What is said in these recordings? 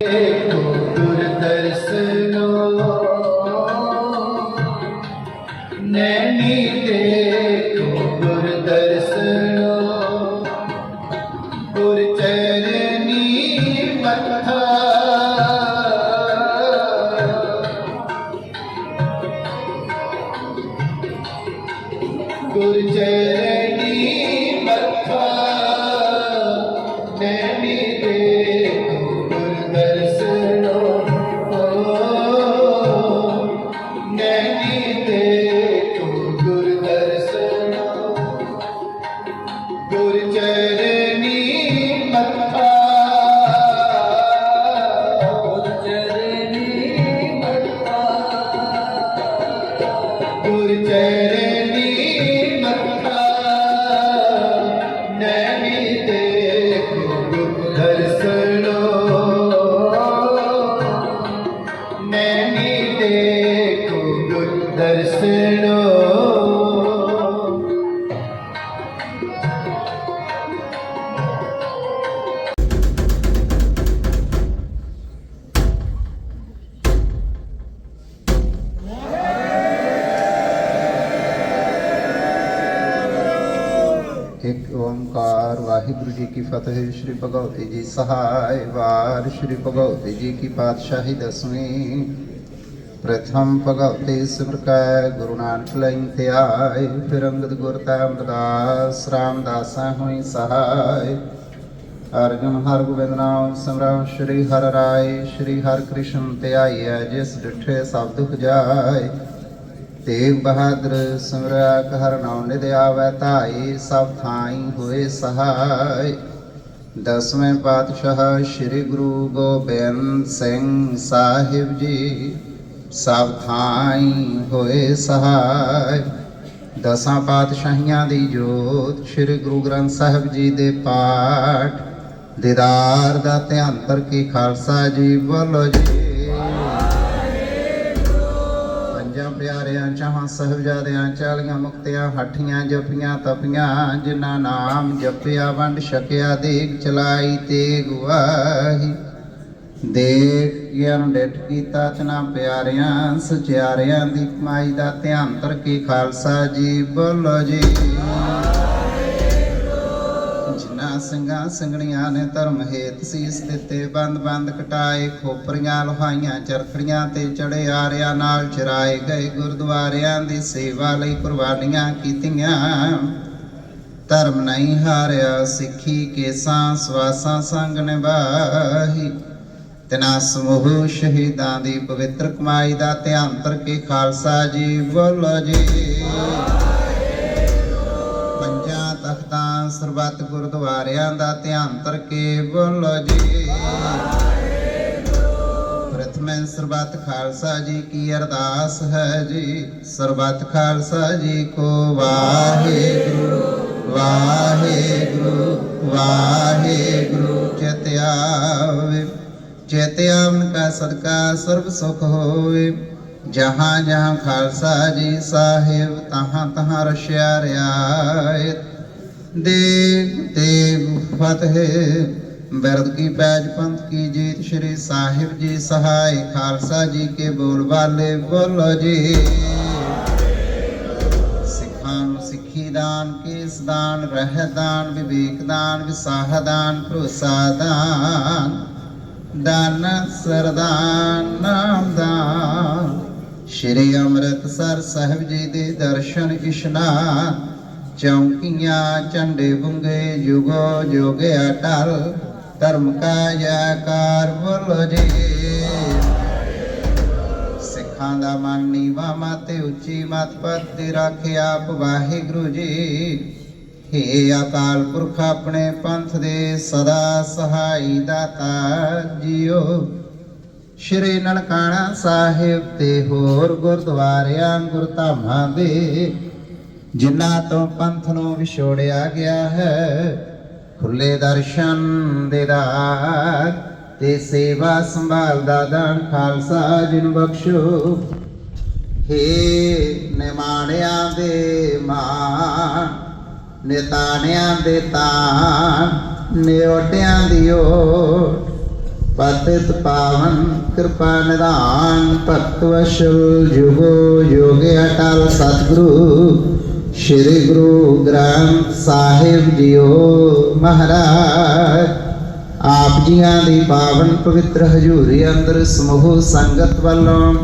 ਗੁਰ ਦਰਸਨੋ ਇੱਕ ਓੰਕਾਰ ਵਾਹਿਗੁਰੂ ਜੀ ਕੀ ਫਤਿਹ, ਸ੍ਰੀ ਭਗਵਤੀ ਜੀ ਸਹਾਇ ਵਾਰ, ਸ੍ਰੀ ਭਗਵਤੀ ਜੀ ਕੀ ਪਾਤਸ਼ਾਹੀ ਦਸਵੀਂ। ਪ੍ਰਥਮ ਭਗਵਤੀ ਸਿਮਰ ਗੁਰੂ ਨਾਨਕ ਲਈ ਤੇ ਆਏ। ਫਿਰ ਅੰਗਦ ਗੁਰ ਤੈ ਅਮਰਦਾਸ ਰਾਮਦਾਸਾ ਹੋਈ ਸਹਾਇ ਅਰਜੁਨ, ਹਰ ਗੋਬਿੰਦ ਨਾਮ ਸਿਮਰਨ ਸ੍ਰੀ ਹਰਿ ਰਾਏ, ਸ੍ਰੀ ਹਰਿ ਕ੍ਰਿਸ਼ਨ ਤੇ ਆਈਐ ਜਿਸ ਡਿਠੇ ਸਭ ਦੁਖ ਜਾਏ। ਤੇਗ ਬਹਾਦਰ ਸਿਮਰਿਆ ਹਰ ਨਾਮ ਨਿਧ ਆਵੈ ਧਾਈ ਸਭ ਥਾਈ ਹੋਏ ਸਹਾਈ ਦਸਵੇਂ ਪਾਤਸ਼ਾਹ, ਸ੍ਰੀ ਗੁਰੂ ਗੋਬਿੰਦ ਸਿੰਘ ਸਾਹਿਬ ਜੀ। ਸਭ ਥਾਈ ਹੋਏ ਸਹਾਈ। ਦਸਾਂ ਪਾਤਸ਼ਾਹੀਆਂ ਦੀ ਜੋਤ ਸ੍ਰੀ ਗੁਰੂ ਗ੍ਰੰਥ ਸਾਹਿਬ ਜੀ ਦੇ ਪਾਠ। ਦੀਦਾਰ ਦਾ ਧਿਆਨ ਕੀ ਖਾਲਸਾ ਜੀ ਬੋਲੋ ਜੀ। ਪੰਜਾਂ ਪਿਆਰਿਆਂ, ਚਾਹਾਂ, ਸਹਿਬਜ਼ਾਦਿਆਂ, ਚਾਲੀਆਂ, ਮੁਕਤਿਆਂ, ਹੱਠੀਆਂ, ਜਪੀਆਂ, ਤਪੀਆਂ, ਜਿਨ੍ਹਾਂ ਨਾਮ ਜਪਿਆ, ਵੰਡ ਛਕਿਆ ਦੇਖ ਚਲਾਈ ਤੇ ਗਵਾਹੀ ਦੇਖ ਗਿਆਨ ਡਿਟ ਕੀਤਾ ਚਨਾ ਪਿਆਰਿਆਂ ਸਚਿਆਰਿਆਂ ਦੀ ਕਮਾਈ ਦਾ ਧਿਆਨ ਕੀ ਖਾਲਸਾ ਜੀ, ਬੋਲੋ ਜੀ। ਜਿਨ੍ਹਾਂ ਸਿੰਘਾਂ ਸਿੰਘਣੀਆਂ ਨੇ ਧਰਮ ਹੇਤ ਸੀਸ ਦਿੱਤੇ ਬੰਦ ਬੰਦ ਕਟਾਏ, ਖੋਪਰੀਆਂ ਲੋਹਾਈਆਂ, ਚਰਖੜੀਆਂ ਤੇ ਚੜੇ ਆਰਿਆਂ ਨਾਲ ਚਰਾਏ ਗਏ, ਗੁਰਦੁਆਰਿਆਂ ਦੀ ਸੇਵਾ ਲਈ ਕੁਰਬਾਨੀਆਂ ਕੀਤੀਆਂ। ਧਰਮ ਨਹੀਂ ਹਾਰਿਆ, ਸਿੱਖੀ, ਕੇਸਾਂ, ਸਵਾਸਾਂ ਸੰਗ ਨਿਭਾਹੀ। ਤਿਨਾ ਸਮੂਹ ਸ਼ਹੀਦਾਂ ਦੀ ਪਵਿੱਤਰ ਕਮਾਈ ਦਾ ਧਿਆਨ ਕੇ ਖਾਲਸਾ ਜੀ, ਬੋਲੋ ਜੀ। ਪੰਜਾਂ ਤਖਤਾਂ ਸਰਬੱਤ ਗੁਰਦੁਆਰਿਆਂ ਦਾ ਧਿਆਨ ਕੇ ਬੋਲੋ ਜੀ। ਪ੍ਰਥਮੇ ਸਰਬੱਤ ਖਾਲਸਾ ਜੀ ਕੀ ਅਰਦਾਸ ਹੈ ਜੀ? ਸਰਬੱਤ ਖਾਲਸਾ ਜੀ ਕੋ ਵਾਹਿਗੁਰੂ ਵਾਹਿਗੁਰੂ ਵਾਹਿਗੁਰੂ, ਚਿਤ ਆਵੇ। ਚਿਤ ਆਵਨ ਕਾ ਸਦਕਾ ਸਰਬ ਸੁਖ ਹੋਵੇ, ਜਹਾਂ ਜਹਾਂ ਖਾਲਸਾ ਜੀ ਸਾਹਿਬ, ਤਹਾਂ ਤਹਾਂ ਰਸ਼ਿਆ ਰਿਆਇਤ ਦੇਗ ਦੇਗ ਫਤਿਹ ਬਿਰਦ ਕੀ ਪੈਜ ਪੰਥ ਕੀ ਜੀਤ ਸ਼੍ਰੀ ਸਾਹਿਬ ਜੀ ਸਹਾਇ ਖਾਲਸਾ ਜੀ ਕੇ ਬੋਲ ਬਾਲੇ ਬੋਲੋ ਜੀ। ਸਿੱਖਾਂ ਸਿੱਖੀ ਦਾਨ, ਕੇਸ ਦਾਨ ਰਹਿ ਦਾਨ, ਵਿਵੇਕ ਦਾਨ, ਵਿਸਾਹ ਦਾਨ, ਭਰੋਸਾ ਦਾਨ। ਦਾਨ, ਸਰਦਾਨ ਨਾਮ ਦਾਨ ਸ਼੍ਰੀ ਅੰਮ੍ਰਿਤਸਰ ਸਾਹਿਬ ਜੀ ਦੇ ਦਰਸ਼ਨ ਇਸ਼ਨਾਨ। ਚੌਂਕੀਆਂ, ਝੰਡੇ ਬੁੰਗੇ, ਜੁਗੋ ਜੋਗੇ ਟਲ ਧਰਮ ਕਾ ਜੈਕਾਰ ਬੋਲੋ ਜੀ। ਸਿੱਖਾਂ ਦਾ ਮਨ ਨੀਵਾ, ਮਾਤੇ ਉੱਚੀ ਮਤ ਪਤ ਰਾਖਿਆ ਆਪ ਵਾਹਿਗੁਰੂ ਜੀ। ਹੇ ਅਕਾਲ ਪੁਰਖ ਆਪਣੇ ਪੰਥ ਦੇ ਸਦਾ ਸਹਾਈ ਦਾਤਾ ਜੀਓ। ਸ਼੍ਰੀ ਨਨਕਾਣਾ ਸਾਹਿਬ ਤੇ ਹੋਰ ਗੁਰਦੁਆਰਿਆਂ, ਗੁਰਧਾਮਾਂ ਦੇ, ਜਿਨ੍ਹਾਂ ਤੋਂ ਪੰਥ ਨੂੰ ਵਿਛੋੜਿਆ ਗਿਆ ਹੈ, ਖੁੱਲੇ ਦਰਸ਼ਨ ਦੇਦਾਰ ਤੇ ਸੇਵਾ ਸੰਭਾਲ ਦਾ ਦਾਨ ਖਾਲਸਾ ਜੀ ਨੂੰ ਬਖਸ਼ੋ। ਹੇ ਨਿਮਾਣਿਆਂ ਦੇ ਮਾਨ ਨਿਤਾਣਿਆਂ ਦੇ ਤਾਨ ਨਿਓਟਿਆਂ ਦੀ ਓਟ। ਪਤਿਤ ਪਾਵਨ ਕਿਰਪਾ ਨਿਧਾਨ, ਭਗਤ ਜੁਗੋ ਜੋਗੇ ਅਟਲ ਸਤਿਗੁਰੂ। ਸ੍ਰੀ ਗੁਰੂ ਗ੍ਰੰਥ ਸਾਹਿਬ ਜੀਓ ਮਹਾਰਾਜ। ਆਪ ਜੀਆਂ ਦੀ ਪਾਵਨ ਪਵਿੱਤਰ ਹਜ਼ੂਰੀ ਅੰਦਰ ਸਮੂਹ ਸੰਗਤ ਵੱਲੋਂ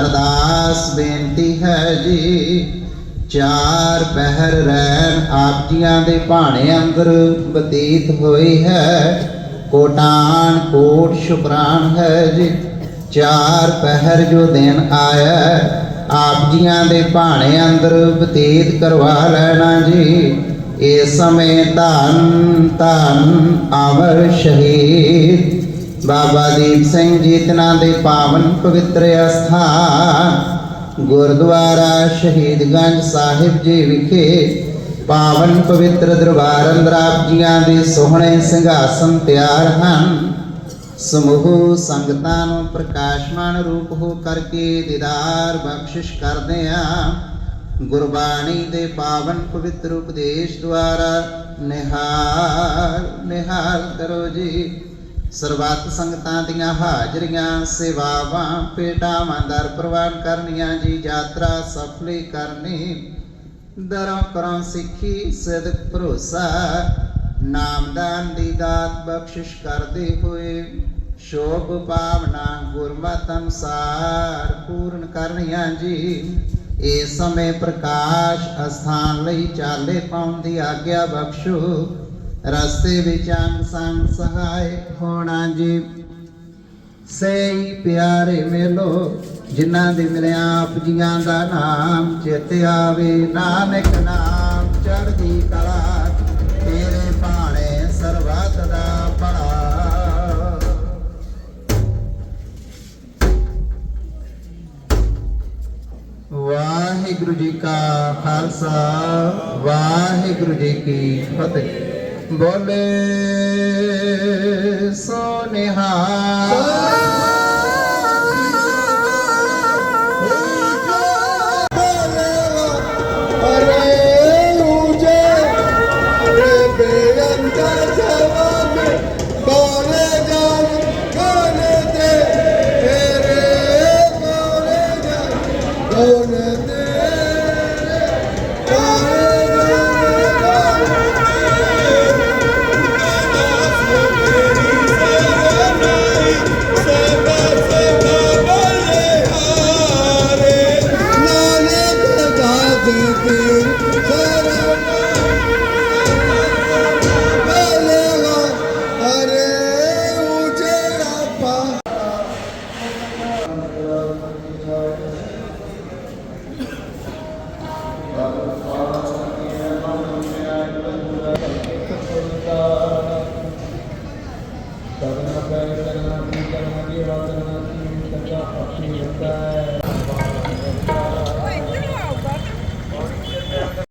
ਅਰਦਾਸ ਬੇਨਤੀ ਹੈ ਜੀ। ਚਾਰ ਪਹਿਰ ਰਹਿਣ ਆਪ ਜੀਆਂ ਦੇ ਭਾਣੇ ਅੰਦਰ ਬਤੀਤ ਹੋਈ ਹੈ। ਕੋਟਾਨ ਕੋਟ ਸ਼ੁਕਰਾਨ ਹੈ ਜੀ। ਚਾਰ ਪਹਿਰ ਜੋ ਦਿਨ ਆਇਆ ਆਪ ਜੀਆਂ ਦੇ ਭਾਣੇ ਅੰਦਰ ਬਤੀਤ ਕਰਵਾ ਲੈਣਾ ਜੀ। ਇਸ ਸਮੇਂ ਧੰਨ ਧੰਨ ਅਮਰ ਸ਼ਹੀਦ। ਬਾਬਾ ਦੀਪ ਸਿੰਘ ਜੀ, ਤਨਾਂ ਦੇ ਪਾਵਨ ਪਵਿੱਤਰ ਅਸਥਾਨ। ਗੁਰਦੁਆਰਾ ਸ਼ਹੀਦਗੰਜ ਸਾਹਿਬ ਜੀ ਵਿਖੇ ਪਾਵਨ ਪਵਿੱਤਰ ਦਰਬਾਰ ਅੰਦਰ ਜੀਆਂ ਦੇ ਸੋਹਣੇ ਸਿੰਘਾਸਨ ਤਿਆਰ ਹਨ। ਸਮੂਹ ਸੰਗਤਾਂ ਨੂੰ ਪ੍ਰਕਾਸ਼ਮਾਨ ਰੂਪ ਹੋ ਕਰਕੇ ਦੀਦਾਰ ਬਖਸ਼ਿਸ਼ ਕਰਦੇ ਆ। ਗੁਰਬਾਣੀ ਦੇ ਪਾਵਨ ਪਵਿੱਤਰ ਉਪਦੇਸ਼ ਦੁਆਰਾ ਨਿਹਾਲ ਨਿਹਾਲ ਕਰੋ ਜੀ। ਸਰਬੱਤ ਸੰਗਤਾਂ ਦੀਆਂ ਹਾਜ਼ਰੀਆਂ, ਸੇਵਾਵਾਂ ਪੇਟਾਵਾਂ ਦਰ ਪ੍ਰਵਾਨ ਕਰਨੀਆਂ, ਜੀ ਯਾਤਰਾ ਸਫਲੀ ਕਰਨੀ। ਦਰਾਂ ਕਰੋ ਸਿੱਖੀ, ਸਦਕ ਭਰੋਸਾ, ਨਾਮਦਾਨ ਦੀ ਦਾਤ ਬਖਸ਼ਿਸ਼ ਕਰਦੇ ਹੋਏ, ਸ਼ੋਭ ਭਾਵਨਾ ਗੁਰਮਤਿ ਅਨੁਸਾਰ ਪੂਰਨ ਕਰਨੀਆਂ ਜੀ। ਇਸ ਸਮੇਂ ਪ੍ਰਕਾਸ਼ ਅਸਥਾਨ ਲਈ ਚਾਲੇ ਪਾਉਣ ਦੀ ਆਗਿਆ ਬਖਸ਼ੋ। ਰਸਤੇ ਵਿੱਚ ਅੰਗ ਸੰਗ ਸਹਾਇ ਹੋਣਾ ਜੀ। ਸਹੀ ਪਿਆਰੇ ਮਿਲੋ, ਜਿਨ੍ਹਾਂ ਦੇ ਮਿਲਿਆ ਆਪ ਜੀਆਂ ਦਾ ਨਾਮ, ਚਿਤ ਆਵੇ ਨਾਨਕ ਨਾਮ, ਚੜ੍ਹਦੀ ਕਲਾ, ਤੇਰੇ ਭਾਣੇ ਸਰਬੱਤ ਦਾ ਭਲਾ। ਵਾਹਿਗੁਰੂ ਜੀ ਕਾ ਖਾਲਸਾ, ਵਾਹਿਗੁਰੂ ਜੀ ਕੀ ਫਤਿਹ। ਬੋਲੇ ਸੋ Thank you.